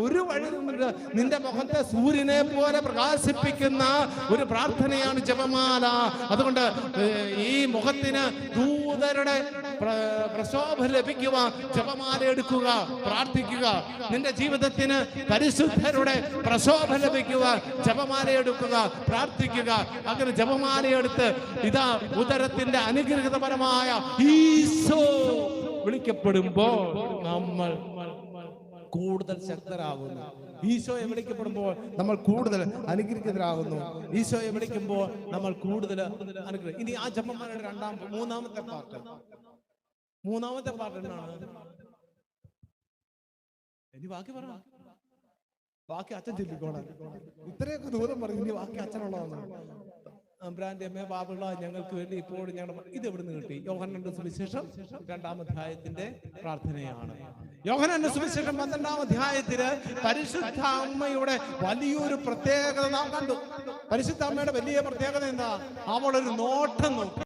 ഒരു വഴിയുമില്ല നിന്റെ മുഖത്തെ സൂര്യനെ പോലെ പ്രകാശിപ്പിക്കുന്ന ഒരു പ്രാർത്ഥനയാണ് ജപമാല. അതുകൊണ്ട് ഈ മുഖത്തിന് ദൂതരുടെ പ്ര- പ്രശോഭ ലഭിക്കുക ജപമാല എടുക്കുക പ്രാർത്ഥിക്കുക. നിന്റെ ജീവിതത്തിന് പരിശുദ്ധരുടെ പ്രശോഭ ലഭിക്കുക ജപമാല എടുക്കുക പ്രാർത്ഥിക്കുക. അങ്ങനെ ജപമാല എടുത്ത് ഇതാ ഉദരത്തിന്റെ അനുഗ്രഹിതപരമായ ഈശോ വിളിക്കപ്പെടുമ്പോൾ നമ്മൾ കൂടുതൽ ശക്തരാകുന്നു. ഈശോയെ വിളിക്കപ്പെടുമ്പോൾ നമ്മൾ കൂടുതൽ അനുഗ്രഹിതരാകുന്നു. ഈശോയെ വിളിക്കുമ്പോൾ നമ്മൾ കൂടുതൽ അനുഗ്രഹം ഇനി ആ ജപമാലയുടെ രണ്ടാം മൂന്നാമത്തെ പാർട്ട് മൂന്നാമത്തെ പാർട്ട് എന്നാണ് ഇനി ബാക്കി പറ. ബാക്കി അച്ഛൻ ചൊല്ലിക്കോളാം ഇത്രയൊക്കെ ദൂരം പറഞ്ഞു ഇനി ബാക്കി അച്ഛനുള്ളതാണ്. അമ്പ്രാന്റെ അമ്മ ബാബുള്ള ഞങ്ങൾക്ക് വേണ്ടി ഇപ്പോഴും ഞങ്ങൾ ഇത് എവിടെ നിന്ന് കിട്ടി? യോഹനന്റെ സുവിശേഷം രണ്ടാം അധ്യായത്തിന്റെ പ്രാർത്ഥനയാണ്. യോഹനന്റെ സുവിശേഷം പന്ത്രണ്ടാം അധ്യായത്തിൽ പരിശുദ്ധ അമ്മയുടെ വലിയൊരു പ്രത്യേകത നാം കണ്ടു. പരിശുദ്ധ അമ്മയുടെ വലിയ പ്രത്യേകത എന്താ? അവളൊരു നോട്ടം നോക്കി.